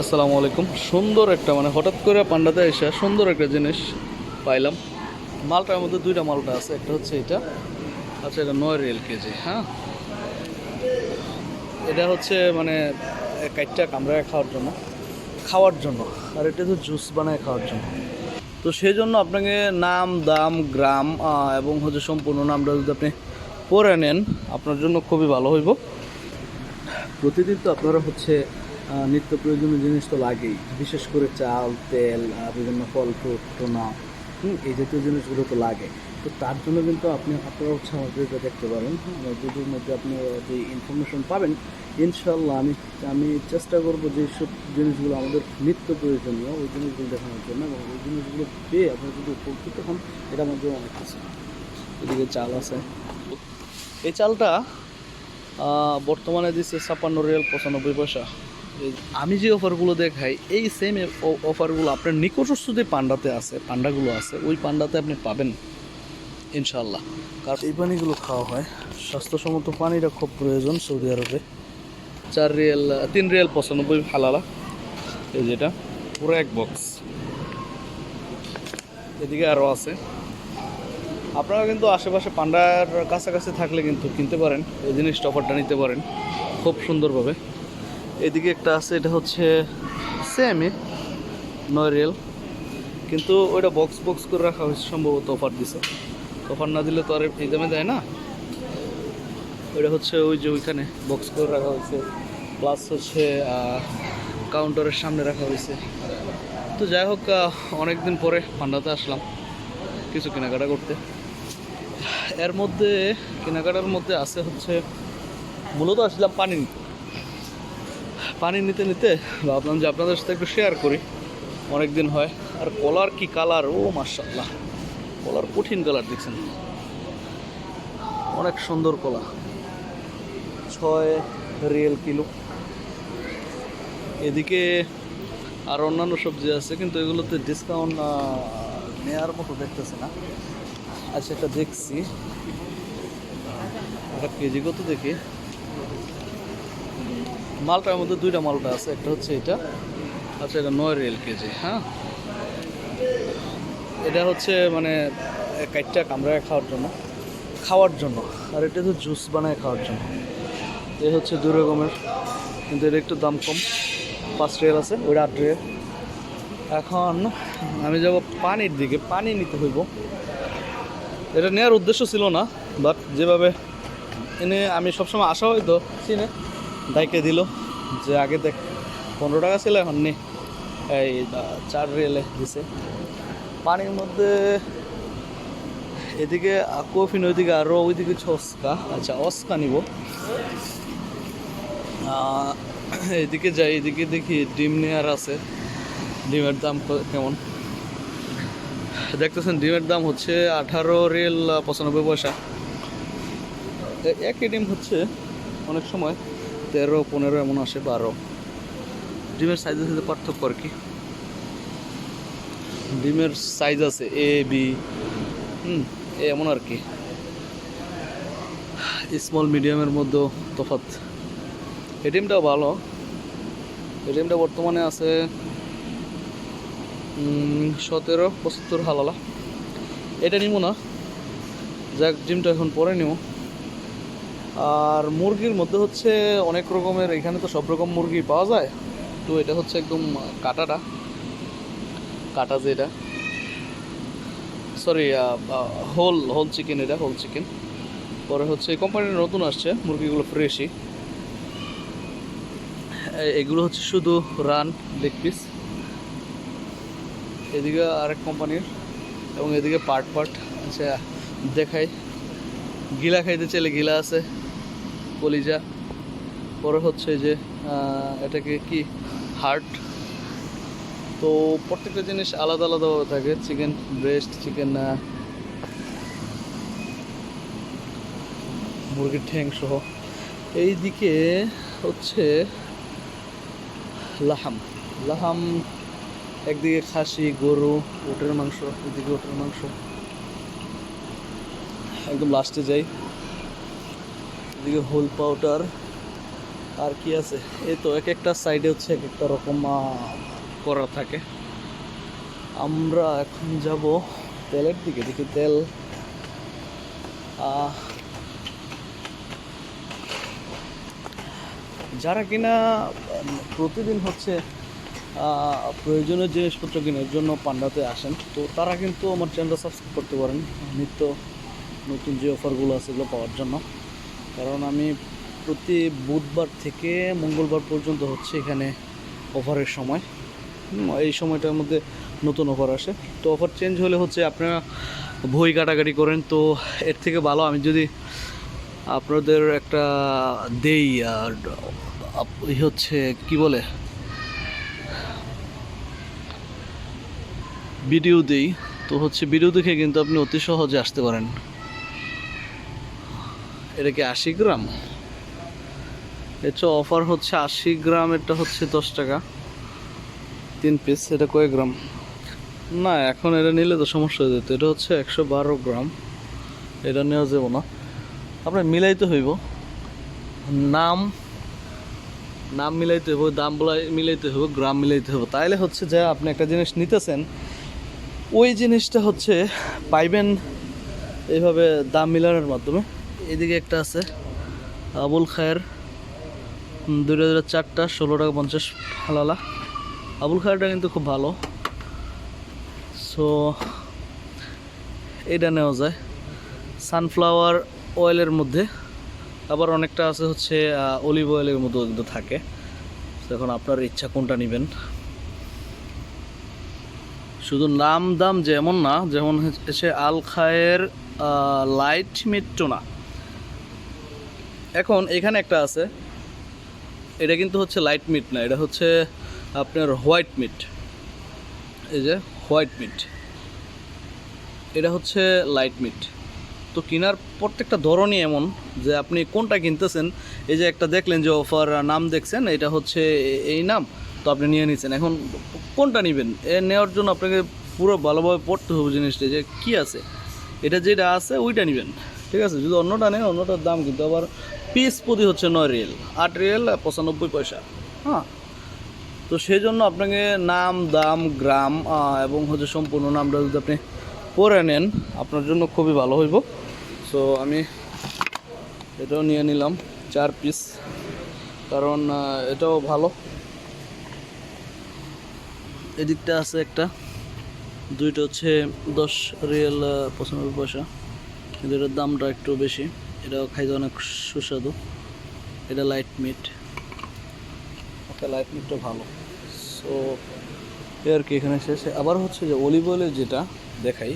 আসসালামু আলাইকুম। সুন্দর একটা মানে হঠাৎ করে পান্ডাতে এসে সুন্দর একটা জিনিস পাইলাম। মালটার মধ্যে দুইটা মালটা আছে, একটা হচ্ছে এটা আচ্ছা এটা নয় রিয়েল কেজি হ্যাঁ? এটা হচ্ছে মানে কাইটটা কামড়ায় খাওয়ার জন্য খাওয়ার জন্য, আর এটা তো জুস বানায় খাওয়ার জন্য। তো সেই জন্য আপনাকে নাম, দাম, গ্রাম এবং হচ্ছে সম্পূর্ণ নামটা যদি আপনি পড়ে নেন, আপনার জন্য খুবই ভালো হইব। প্রতিদিন তো আপনারা হচ্ছে নিত্য প্রয়োজনীয় জিনিস তো লাগেই। বিশেষ করে চাল তেল বিভিন্ন ফল ফ্রুট টোনা হুম, এই জাতীয় জিনিসগুলো তো লাগে। তো তার জন্য কিন্তু আপনি আপনারা হচ্ছে দেখতে পারেন। আমার ভিডিওর মধ্যে আপনি যে ইনফরমেশন পাবেন ইনশাল্লাহ আমি আমি চেষ্টা করব যে সব জিনিসগুলো আমাদের নিত্য প্রয়োজনীয় ওই জিনিসগুলো দেখানোর জন্য এবং ওই জিনিসগুলো পেয়ে আপনারা যদি উপকৃত হন এটা আমাদের অনেক কিছু এদিকে চাল আছে। এই চালটা বর্তমানে দিচ্ছে ছাপ্পান্ন রিয়াল পঁচানব্বই পয়সা। আমি যে অফারগুলো দেখাই এই সেম অফারগুলো আপনার নিকটস্থ যে পান্ডাতে আছে পান্ডাগুলো আছে ওই পান্ডাতে আপনি পাবেন ইনশাল্লাহ কারণ এই পানিগুলো খাওয়া হয়। স্বাস্থ্যসম্মত পানিটা খুব প্রয়োজন সৌদি আরবে। চার রিয়েল তিন রিয়েল পঁচানব্বই হালালা। এই যেটা পুরো এক বক্স এদিকে আরও আছে। আপনারা কিন্তু আশেপাশে পান্ডার কাছাকাছি থাকলে কিন্তু কিনতে পারেন এই জিনিসটা অফারটা নিতে পারেন খুব সুন্দরভাবে। এদিকে একটা আছে, এটা হচ্ছে সেমই নয় রিয়েল কিন্তু ওইটা বক্স বক্স করে রাখা হয়েছে, সম্ভবত অফার দিছে। অফার না দিলে তো আর এই দামে দেয় না। ওইটা হচ্ছে ওই যে ওইখানে বক্স করে রাখা হয়েছে। প্লাস হচ্ছে কাউন্টারের সামনে রাখা হয়েছে। তো যাই হোক অনেক দিন পরে পান্ডাতে আসলাম কিছু কেনাকাটা করতে। এর মধ্যে, কেনাকাটার মধ্যে আছে হচ্ছে, মূলত আসলাম পানি নিতে। পানি নিতে নিতে ভাবলাম যে আপনাদের সাথে একটু শেয়ার করি। অনেক দিন হয়। আর কলার কি কালার ও মার্শাল্লাহ কলার কঠিন কালার দেখছেন অনেক সুন্দর কলা ছয় রিয়েল কিলো। এদিকে আর অন্যান্য সবজি আছে, কিন্তু এগুলোতে ডিসকাউন্ট নেওয়ার মতো দেখতেছে না। আর সেটা দেখছি। এটা কেজি, কত দেখি? মালটার মধ্যে দুইটা মালটা আছে, একটা হচ্ছে এটা আচ্ছা এটা নয় রিয়েল কেজি হ্যাঁ? এটা হচ্ছে মানে কাইটটা কামড়ায় খাওয়ার জন্য খাওয়ার জন্য, আর এটা তো জুস বানায় খাওয়ার জন্য। এ হচ্ছে দুই রকমের, কিন্তু এর একটু দাম কম, পাঁচ রিয়েল আছে, ওইটা আট রিয়েল এখন আমি যাব পানির দিকে, পানি নিতে হইব। এটা নেওয়ার উদ্দেশ্য ছিল না বাট যেভাবে এনে আমি সবসময় আসা হয়তো চিনে। দায়কে দিল যে আগে দেখ, পনেরো টাকা ছিল এখন নে। এই চার রেলে দিছে। পানির মধ্যে এদিকে কফিন ওইদিকে আরও ওইদিকে হচ্ছে অস্কা। আচ্ছা অস্কা নিব। এদিকে যাই, এদিকে দেখি ডিম নেয়ার আছে। ডিমের দাম কেমন? দেখতেছেন, ডিমের দাম হচ্ছে আঠারো রিয়েল পঁচানব্বই পয়সা। একই ডিম হচ্ছে অনেক সময়। তেরো, পনেরো, এমন আসে বারো। ডিমের সাইজের সাথে পার্থক্য আর কি। ডিমের সাইজ আছে এ বি হুম এমন আর কি। স্মল মিডিয়ামের মধ্যে তফাৎ। এই ডিমটাও ভালো। এই ডিমটা বর্তমানে আছে সতেরো, পঁচাত্তর হালালা। এটা নিব না। যাক, ডিমটা এখন পরে নিব আর মুরগির মধ্যে হচ্ছে অনেক রকমের, এখানে তো সব রকম মুরগি পাওয়া যায়। তো এটা হচ্ছে একদম কাটাটা। কাটা যে এটা সরি হোল হোল চিকেন এটা হোল চিকেন পরে হচ্ছে কোম্পানির নতুন আসছে, মুরগিগুলো ফ্রেশই এগুলো হচ্ছে শুধু রান লেগ পিস এদিকে আরেক কোম্পানির এবং এদিকে পার্ট পার্ট আচ্ছা দেখাই। গিলা খাইতে চাইলে গিলা আছে। কলিজা। পরে হচ্ছে যে এটাকে কি? হার্ট। তো প্রত্যেকটা জিনিস আলাদা আলাদাভাবে থাকে। চিকেন ব্রেস্ট, চিকেন মুরগির ঠ্যাং সহ। এইদিকে হচ্ছে লাহাম। লাহাম একদিকে খাসি, গরু, ওটের মাংস, এদিকে ওটের মাংস। একদম লাস্টে যাই। এদিকে হোল পাউডার আর কি আছে? এই তো এক একটা সাইডে হচ্ছে এক একটা রকম করা থাকে। আমরা এখন যাব তেলের দিকে, দেখি তেল যারা কিনা প্রতিদিন হচ্ছে প্রয়োজনীয় জিনিসপত্র কেনার জন্য পান্ডাতে আসেন, তো তারা কিন্তু আমার চ্যানেলটা সাবস্ক্রাইব করতে পারেন, নিত্য নতুন যে অফারগুলো আছে এগুলো পাওয়ার জন্য। কারণ আমি প্রতি বুধবার থেকে মঙ্গলবার পর্যন্ত হচ্ছে এখানে অফারের সময়। এই সময়টার মধ্যে নতুন অফার আসে। তো অফার চেঞ্জ হলে হচ্ছে আপনারা বই কাটাকাটি করেন। তো এর থেকে ভালো আমি যদি আপনাদের একটা দেই, আর হচ্ছে কি বলে? ভিডিও দেই। তো হচ্ছে ভিডিও দেখে কিন্তু আপনি অতি সহজে আসতে পারেন। এটা কি আশি গ্রাম? এটা অফার হচ্ছে আশি গ্রাম, এটা হচ্ছে দশ টাকা। তিন পিস এটা কয় গ্রাম? না, এখন এটা নিলে তো সমস্যা হয়ে যেত। এটা হচ্ছে একশো বারো গ্রাম। এটা নেওয়া যাব না। আপনার মিলাইতে হইব। নাম নাম মিলাইতে হইব, দাম বলাই- মিলাইতে হইব, গ্রাম মিলাইতে হইব। তাইলে হচ্ছে যে আপনি একটা জিনিস নিতেছেন, ওই জিনিসটা হচ্ছে পাইবেন এইভাবে দাম মিলানোর মাধ্যমে। এদিকে একটা আছে। আবুল খায়ের উম, দুইটা দুইটা চারটা ষোলো টাকা পঞ্চাশ হালালা। আবুল খায়েরটা কিন্তু খুব ভালো। সো এটা নেওয়া যায়। সানফ্লাওয়ার অয়েলের মধ্যে। আবার অনেকটা আছে হচ্ছে অলিভ অয়েলের মতো কিন্তু থাকে। এখন আপনার ইচ্ছা কোনটা নেবেন? শুধু নাম দাম যেমন না যেমন হচ্ছে আল খায়ের লাইট মিট্টো না। এখন এখানে একটা আছে। এটা কিন্তু হচ্ছে লাইট মিট না, এটা হচ্ছে আপনার হোয়াইট মিট এই যে হোয়াইট মিট এটা হচ্ছে লাইট মিট তো কেনার প্রত্যেকটা ধরনই এমন যে আপনি কোনটা কিনতেছেন, এই যে একটা দেখলেন যে অফার নাম দেখছেন, এটা হচ্ছে এই নাম, তো আপনি নিয়ে নিচ্ছেন এখন কোনটা নেবেন? এ নেওয়ার জন্য আপনাকে পুরো ভালোভাবে পড়তে হবে জিনিসটা যে কি আছে। এটা যেটা আছে ওইটা নেবেন, ঠিক আছে? যদি অন্যটা নেন, অন্যটার দাম কিন্তু আবার পিস প্রতি হচ্ছে নয় রিয়েল আট রিয়েল পঁচানব্বই পয়সা। হ্যাঁ। তো সেই জন্য আপনাকে নাম দাম গ্রাম এবং হচ্ছে সম্পূর্ণ নামটা যদি আপনি পরে নেন আপনার জন্য খুবই ভালো হইব। সো আমি এটাও নিয়ে নিলাম চার পিস। কারণ এটাও ভালো। এদিকটা আছে একটা দুইটা হচ্ছে দশ রিয়েল পঁচানব্বই পয়সা। কিন্তু এটার দামটা একটু বেশি। এটাও খাইতে অনেক সুস্বাদু। এটা লাইট মিট ওকে লাইট মিটটা ভালো। সো এ আর কি এখানে শেষে? আবার হচ্ছে যে অলিভ অয়েলের যেটা দেখাই,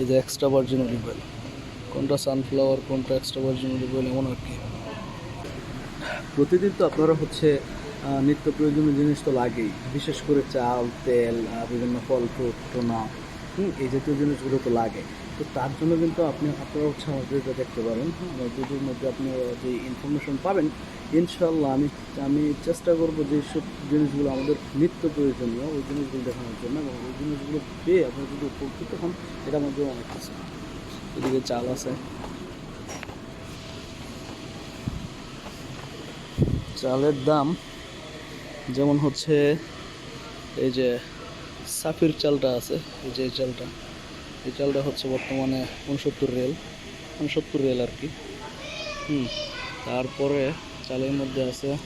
এই যে এক্সট্রা ভার্জিন অলিভ অয়েল কোনটা সানফ্লাওয়ার কোনটা এক্সট্রা ভার্জিন অলিভ অয়েল এমন আর কি। প্রতিদিন তো আপনারা হচ্ছে নিত্য প্রয়োজনীয় জিনিস তো লাগেই। বিশেষ করে চাল, তেল বিভিন্ন ফল ফ্রুট টোনা হুম, এই জাতীয় জিনিসগুলো তো লাগে। তো তার জন্য কিন্তু আপনি আপনারা হচ্ছে আমার ভিডিওটা দেখতে পারেন। হ্যাঁ, আমার ভিডিওর মধ্যে আপনি যে ইনফরমেশন পাবেন ইনশাল্লাহ আমি আমি চেষ্টা করব যে সব জিনিসগুলো আমাদের নিত্য প্রয়োজনীয় ওই জিনিসগুলো দেখানোর জন্য এবং ওই জিনিসগুলো পেয়ে আপনারা যদি উপকৃত হন এটার মধ্যে অনেক কিছু। এদিকে চাল আছে। চালের দাম যেমন হচ্ছে এই যে সাফির চালটা আছে যে চালটা। এই চালটা হচ্ছে বর্তমানে উনসত্তর রেল উনসত্তর রেল আর কি। হুম, তারপরে চালের মধ্যে আছে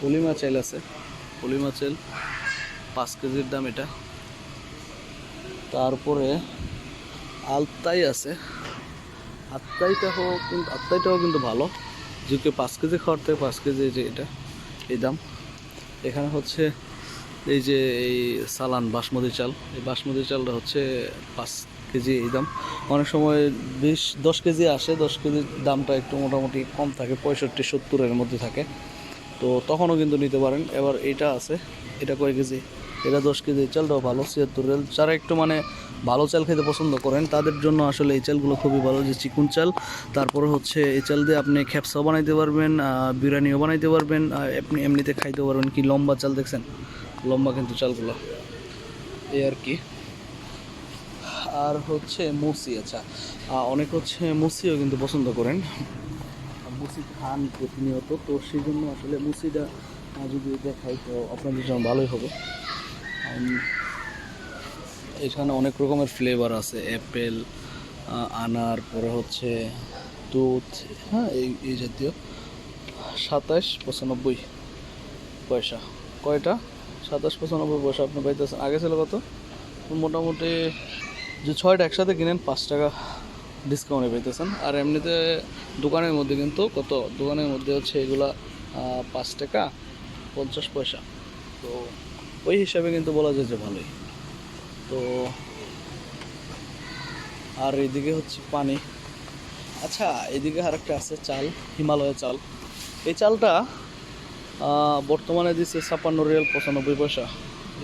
পলিমা চাল আছে। পলিমা চাল পাঁচ কেজির দাম এটা। তারপরে আলতাই আছে। আত্মাইটাও কিন্তু আত্মাইটাও কিন্তু ভালো। যে কেউ পাঁচ কেজি খাওয়ার থেকে পাঁচ কেজি যে এটা, এই দাম। এখানে হচ্ছে এই যে এই সালান, বাসমতি চাল। এই বাসমতি চালটা হচ্ছে পাঁচ কেজি এই দাম। অনেক সময় বিশ, দশ কেজি আসে, দশ কেজির দামটা একটু মোটামুটি কম থাকে, পঁয়ষট্টি, সত্তরের মধ্যে থাকে। তো তখনও কিন্তু নিতে পারেন। এবার এটা আছে, এটা কয় কেজি? এটা দশ কেজি চালটাও ভালো, ছিয়াত্তর রেল যারা একটু মানে ভালো চাল খেতে পছন্দ করেন, তাদের জন্য আসলে এই চালগুলো খুবই ভালো, যে চিকুন চাল। তারপরে হচ্ছে এই চাল দিয়ে আপনি খ্যাপসাও বানাইতে পারবেন বিরিয়ানিও বানাইতে পারবেন আপনি এমনিতে খাইতে পারবেন। কি লম্বা চাল দেখছেন? লম্বা কিন্তু চালগুলো। এই আর কি। আর হচ্ছে মুসি আচ্ছা। অনেক হচ্ছে মুসিও কিন্তু পছন্দ করেন। মুসি খান প্রতিনিয়ত। তো সেই জন্য আসলে মুসিটা যদি দেখাই, তো আপনাদের জন্য ভালোই হবে। এখানে অনেক রকমের ফ্লেভার আছে। অ্যাপেল আনার, পরে হচ্ছে দুধ হ্যাঁ এই এই জাতীয়। সাতাশ পঁচানব্বই পয়সা। কয়টা? সাতাশ পঁচানব্বই পয়সা আপনি পাইতেছেন। আগে ছিল কত? মোটামুটি যে ছয়টা একসাথে কিনেন, পাঁচ টাকা ডিসকাউন্টে পাইতেছেন। আর এমনিতে দোকানের মধ্যে কিন্তু কত? দোকানের মধ্যে হচ্ছে এগুলা পাঁচ টাকা, পঞ্চাশ পয়সা। তো ওই হিসাবে কিন্তু বলা যায় যে ভালোই। তো আর এদিকে হচ্ছে পানি। আচ্ছা এদিকে আরেকটা আছে চাল, হিমালয় চাল। এই চালটা বর্তমানে দিচ্ছে ছাপ্পান্ন রিয়াল পঁচানব্বই পয়সা।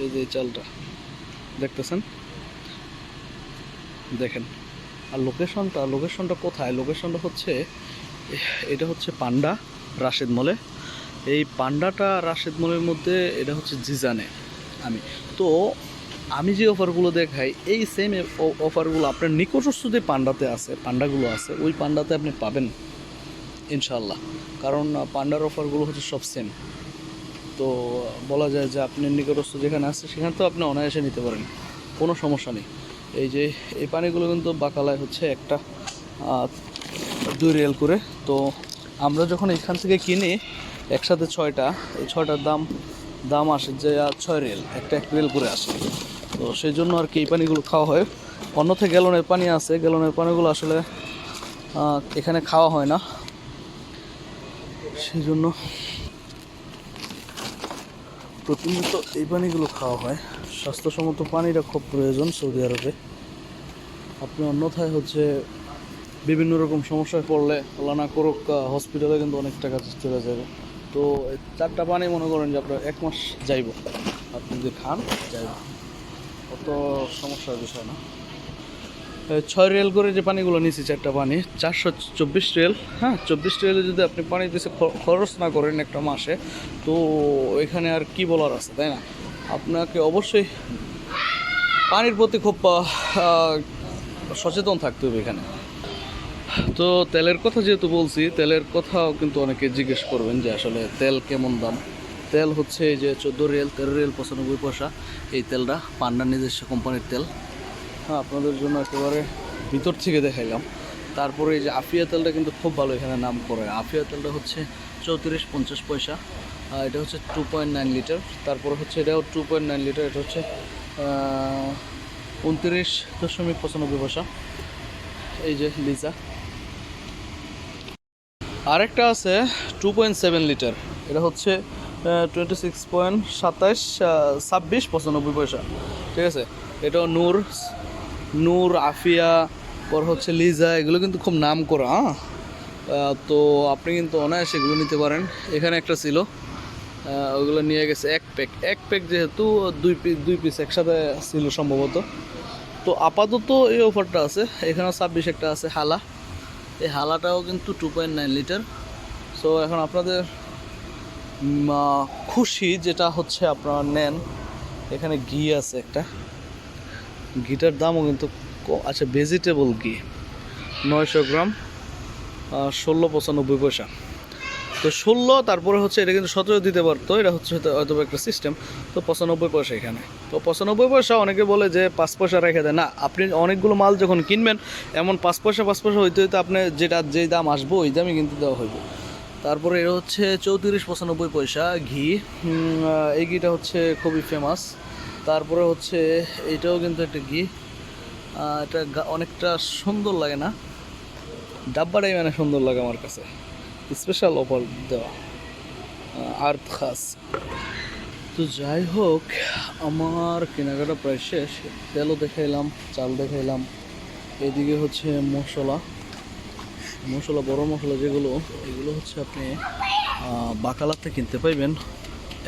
এই যে চালটা। দেখতেছেন? দেখেন। আর লোকেশনটা লোকেশনটা কোথায়? লোকেশনটা হচ্ছে, এটা হচ্ছে পান্ডা, রাশেদ মলে। এই পান্ডাটা রাশেদ মলের মধ্যে, এটা হচ্ছে জিজানে, আমি। তো আমি যে অফারগুলো দেখাই, এই সেম অফারগুলো আপনার নিকটস্থ যে পান্ডাতে আছে, পান্ডাগুলো আছে, ওই পান্ডাতে আপনি পাবেন। ইনশাল্লাহ কারণ পান্ডার অফারগুলো হচ্ছে সব সেম তো, বলা যায় যে আপনি নিকটস্থ যেখানে আছে, সেখানে তো আপনি অনায়াসে নিতে পারেন। কোনো সমস্যা নেই। এই যে, এই পানিগুলো কিন্তু বাকালায় হচ্ছে একটা দুই রিয়েল করে। তো, আমরা যখন এখান থেকে কিনি, একসাথে ছয়টা, এই ছয়টার দাম দাম আসে যে ছয় রিয়েল, একটা এক রিয়েল করে আসে। তো সেই জন্য আর কি এই পানিগুলো খাওয়া হয়। অন্যথা গ্যালনের পানি আছে গ্যালনের পানিগুলো আসলে এখানে খাওয়া হয় না। সেই জন্য প্রতিনিয়ত এই পানিগুলো খাওয়া হয়। স্বাস্থ্যসম্মত পানিটা খুব প্রয়োজন সৌদি আরবে। আপনি অন্যথায় হচ্ছে বিভিন্ন রকম সমস্যায় পড়লে আল্লাহ না করুক হসপিটালে কিন্তু অনেক টাকা চলে যাবে। তো চারটা পানি মনে করেন যে আপনার এক মাস যাইব। আপনি যদি খান, যাইব। অত সমস্যার বিষয় না। ছয় রেল করে যে পানিগুলো নিয়েছি, চারটা পানি, চারশো চব্বিশ রিয়েল হ্যাঁ চব্বিশ রিয়েলে যদি আপনি পানি দিতে খরচ না করেন একটা মাসে, তো এখানে আর কি বলার আছে, তাই না? আপনাকে অবশ্যই পানির প্রতি খুব সচেতন থাকতে হবে এখানে। তো তেলের কথা যেহেতু বলছি, তেলের কথাও কিন্তু অনেকে জিজ্ঞেস করবেন যে আসলে তেল কেমন দাম? তেল হচ্ছে যে চোদ্দ রেল তেরো রিয়েল পঁচানব্বই পয়সা, এই তেলটা পান্ডার নিজস্ব কোম্পানির তেল। আপনাদের জন্য একেবারে ভিতর থেকে দেখাইলাম। তারপরে এই যে আফিয়া তেলটা কিন্তু খুব ভালো এখানে নাম করে আফিয়া তেলটা হচ্ছে চৌত্রিশ পঞ্চাশ পয়সা। এটা হচ্ছে টু পয়েন্ট নাইন লিটার তারপর হচ্ছে এটাও টু পয়েন্ট নাইন লিটার এটা হচ্ছে উনত্রিশ দশমিক পঁচানব্বই পয়সা। এই যে লিজা। আরেকটা আছে টু পয়েন্ট সেভেন লিটার এটা হচ্ছে টোয়েন্টি সিক্স পয়েন্ট সাতাশ ছাব্বিশ পঁচানব্বই পয়সা। ঠিক আছে? এটাও নূর নূর, আফিয়া, পর হচ্ছে লিজা, এগুলো কিন্তু খুব নাম করা হ্যাঁ? তো আপনি কিন্তু অনায়াসে এগুলো নিতে পারেন। এখানে একটা ছিল ওগুলো নিয়ে গেছে এক প্যাক। এক প্যাক যেহেতু দুই পিস দুই পিস একসাথে ছিল সম্ভবত। তো আপাতত এই অফারটা আছে। এখানে ছাব্বিশ একটা আছে হালা। এই হালাটাও কিন্তু two point nine litre so এখন আপনাদের খুশি যেটা হচ্ছে আপনারা নেন। এখানে ঘি আছে একটা। ঘিটার দামও কিন্তু আচ্ছা ভেজিটেবল ঘি, নয়শো গ্রাম ষোলো পঁচানব্বই পয়সা। তো ষোলো, তারপরে হচ্ছে এটা কিন্তু সতেরো দিতে পারতো, এটা হচ্ছে হয়তো একটা সিস্টেম তো পঁচানব্বই পয়সা এখানে। তো পঁচানব্বই পয়সা অনেকে বলে যে পাঁচ পয়সা রেখে দেয় না, আপনি অনেকগুলো মাল যখন কিনবেন, এমন পাঁচ পয়সা পাঁচ পয়সা হইতে হইতে আপনি যেটা, যেই দাম আসব, ওই দামই কিন্তু দেওয়া হইব। তারপরে এটা হচ্ছে চৌত্রিশ পঁচানব্বই পয়সা ঘি। এই ঘিটা হচ্ছে খুবই ফেমাস তারপরে হচ্ছে এইটাও কিন্তু একটা ঘি। এটা অনেকটা সুন্দর লাগে না? ডাব্বাটাই মানে সুন্দর লাগে আমার কাছে। স্পেশাল অফার দেওয়া। আর্থ খাস। তো যাই হোক, আমার কেনাকাটা প্রায় শেষ। তেলও দেখাইলাম, চাল দেখাইলাম। এদিকে হচ্ছে মশলা। মশলা, বড় মশলা যেগুলো, এগুলো হচ্ছে আপনি বাকালাতে কিনতে পাইবেন।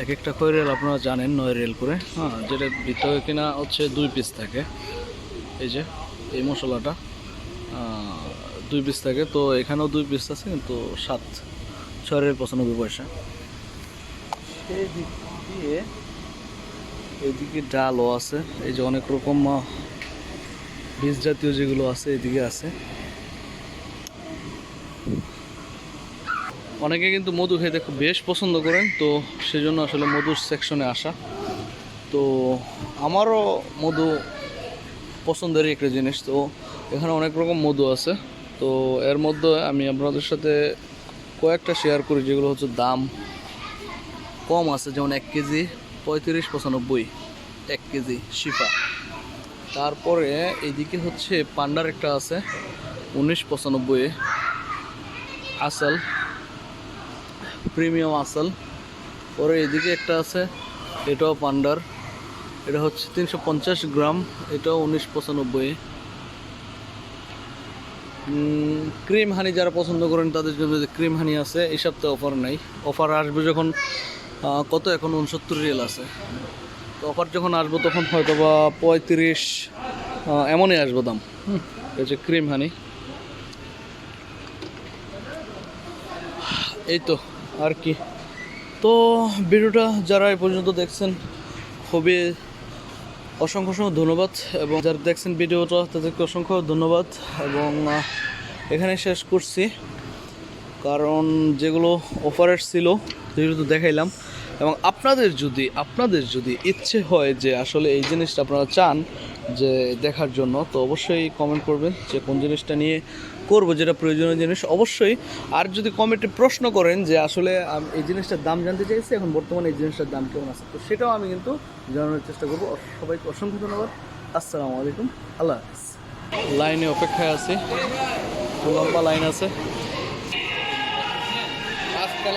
এক একটা করে রেল আপনারা জানেন, নয় রেল করে। হ্যাঁ যেটা ভিতরে কিনা হচ্ছে দুই পিস থাকে। এই যে, এই মশলাটা দুই পিস থাকে। তো এখানেও দুই পিস আছে, কিন্তু সাত, ছয় রেল পঁচানব্বই পয়সা। দিক দিয়ে এদিকে ডালও আছে। এই যে অনেক রকম বীজ জাতীয় যেগুলো আছে, এদিকে আছে। অনেকে কিন্তু মধু খেতে খুব বেশ পছন্দ করেন, তো সেজন্য আসলে মধুর সেকশনে আসা। তো আমারও মধু পছন্দেরই একটা জিনিস, তো এখানে অনেক রকম মধু আছে। তো এর মধ্যে আমি আপনাদের সাথে কয়েকটা শেয়ার করি, যেগুলো হচ্ছে দাম কম আছে, যেমন এক কেজি পঁয়ত্রিশ, পঁচানব্বই, এক কেজি শিফা। তারপরে এইদিকে হচ্ছে পান্ডার একটা আছে, উনিশ, পঁচানব্বই, আসল। প্রিমিয়াম আসল। পরে এদিকে একটা আছে, এটাও পান্ডার। এটা হচ্ছে তিনশো পঞ্চাশ গ্রাম, এটাও উনিশ পঁচানব্বই। ক্রিম হানি যারা পছন্দ করেন, তাদের জন্য যে ক্রিম হানি আছে, এই সপ্তাহে অফার নাই। অফার আসবে যখন কত এখন? উনসত্তর রিয়েল আছে। তো অফার যখন আসব, তখন হয়তো বা পঁয়ত্রিশ এমনই আসব দাম। হচ্ছে ক্রিম হানি। এই তো। আর কি। তো ভিডিওটা যারা এই পর্যন্ত দেখছেন, খুবই অসংখ্য অসংখ্য ধন্যবাদ এবং যারা দেখছেন ভিডিওটা, তাদেরকে অসংখ্য ধন্যবাদ এবং এখানে শেষ করছি। কারণ যেগুলো অফারের ছিল যেগুলো তো দেখাইলাম। এবং আপনাদের যদি আপনাদের যদি ইচ্ছে হয় যে আসলে এই জিনিসটা আপনারা চান যে দেখার জন্য, তো অবশ্যই কমেন্ট করবেন যে কোন জিনিসটা নিয়ে করব যেটা প্রয়োজনীয় জিনিস, অবশ্যই। আর যদি কমেন্টে প্রশ্ন করেন যে আসলে এই জিনিসটার দাম জানতে চাইছি, এখন বর্তমানে এই জিনিসটার দাম কেমন আছে? তো সেটাও আমি কিন্তু জানানোর চেষ্টা করব। সবাইকে অসংখ্য ধন্যবাদ। আসসালামু আলাইকুম। আল্লাহ হাফিজ। লাইনে অপেক্ষায় আছি। লম্বা লাইন আছে।